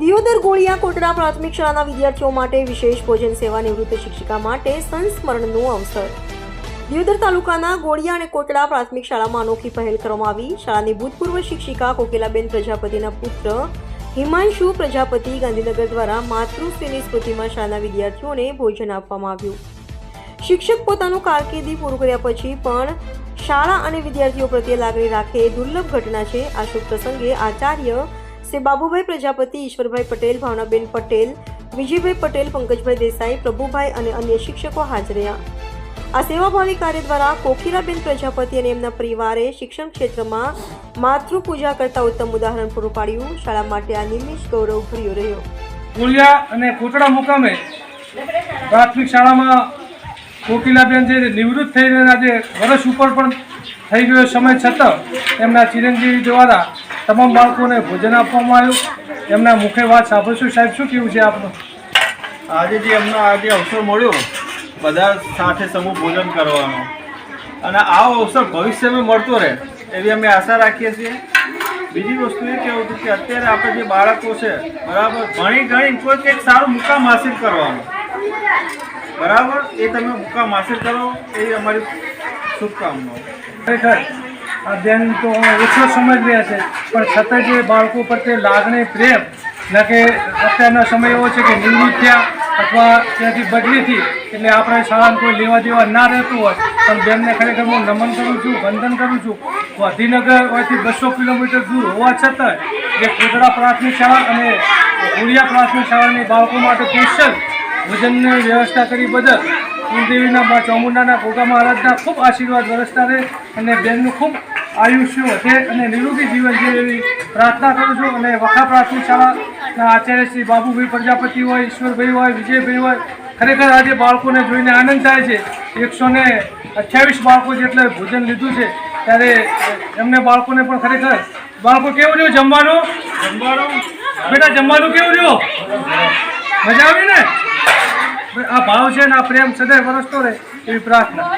દિયોદર ગોળિયા કોટડા પ્રાથમિક શાળાના વિદ્યાર્થીઓ માટે વિશેષ ભોજન સેવા નિવૃત્ત શિક્ષિકા માટે સંસ્મરણનું અવસર. દિયોદર તાલુકાના ગોળિયા અને કોટડા પ્રાથમિક શાળામાં અનોખી પહેલ કરવામાં આવી. શાળાની ભૂતપૂર્વ શિક્ષિકા કોકિલાબેન પ્રજાપતિના પુત્ર હિમાંશુ પ્રજાપતિ ગાંધીનગર દ્વારા માતૃશ્રીની સ્મૃતિમાં શાળાના વિદ્યાર્થીઓને ભોજન આપવામાં આવ્યું. શિક્ષક પોતાનું કારકિર્દી પૂરું કર્યા પછી પણ શાળા અને વિદ્યાર્થીઓ પ્રત્યે લાગણી રાખે દુર્લભ ઘટના છે. આ શુભ પ્રસંગે આચાર્ય શ્રી બાબુભાઈ પ્રજાપતિ, ઈશ્વરભાઈ પટેલ, ભાવનાબેન પટેલ, વિજયભાઈ પટેલ, પંકજભાઈ દેસાઈ, પ્રભુભાઈ અને અન્ય શિક્ષકો હાજર રહ્યા. આ સેવાભાવી કાર્ય દ્વારા કોકિલાબેન પ્રજાપતિ અને એમના પરિવારે શિક્ષણ ક્ષેત્રમાં માતૃપૂજા કરતા ઉત્તમ ઉદાહરણ પૂરું પાડ્યું. શાળા માટે આ નિમિષ ગૌરવભર્યો રહ્યો. કુળિયા અને કોટડા મુકામે પ્રાથમિક શાળામાં કોકિલાબેન જે નિવૃત્ત થઈને આજે વર્ષ ઉપર પણ થઈ ગયો સમય છતાં એમના ચિરંજીવી દ્વારા તમામ બાળકોને ભોજન આપવામાં આવ્યું. એમના મુખે વાત સાંભળશું. સાહેબ શું કેવું છે આપનું? આજે જે એમનો આજે અવસર મળ્યો બધા સાથે સમૂહ ભોજન કરવાનો. અને આવો અવસર ભવિષ્યમાં મળતો રહે એવી અમે આશા રાખીએ છીએ. બીજી વસ્તુ એ કહેવું હતું કે અત્યારે આપણે જે બાળકો છે બરાબર ભણી ગણી કોઈ કંઈક સારું મુકામ હાસિલ કરવાનું. બરાબર? એ તમે મુકામ હાસિલ કરો એ અમારી શુભકામનાઓ. ખરેખર બેન તો ઓછો સમજ રહ્યા છે. પણ છતાં જે બાળકો પ્રત્યે લાગણી, પ્રેમ, ન કે અત્યારનો સમય એવો છે કે નિવૃત્ત થયા અથવા ત્યાંથી બદલીથી એટલે આપણે શાળાને કોઈ લેવા દેવા ના રહેતું હોય, પણ બેનને ખરેખર હું નમન કરું છું, વંદન કરું છું. ગાંધીનગર હોયથી બસો કિલોમીટર દૂર હોવા છતાં જે કોટડા પ્રાથમિક શાળા અને ઉડિયા પ્રાથમિક શાળાની બાળકો માટે સ્પેશિયલ ભોજનની વ્યવસ્થા કરી બદલ કુલદેવીના ચામુંડાના ગોગા મહારાજના ખૂબ આશીર્વાદ વરસતા રહે અને બેનનું ખૂબ આયુષ્ય વધે અને નિરોગી જીવન જીવે પ્રાર્થના કરું છું. અને વખા પ્રાથમિક શાળાના આચાર્ય શ્રી બાબુભાઈ પ્રજાપતિ હોય, ઈશ્વરભાઈ હોય, વિજયભાઈ હોય, ખરેખર આજે બાળકોને જોઈને આનંદ થાય છે. એકસો ને અઠ્યાવીસ બાળકો જેટલે ભોજન લીધું છે, ત્યારે એમને બાળકોને પણ ખરેખર, બાળકો કેવું રહ્યું? જમવાનું જમવાનું? બેટા, જમવાનું કેવું રહ્યું? મજા આવી ને? આ ભાવ છે ને, આ પ્રેમ સદાય વરસતો રહે એવી પ્રાર્થના.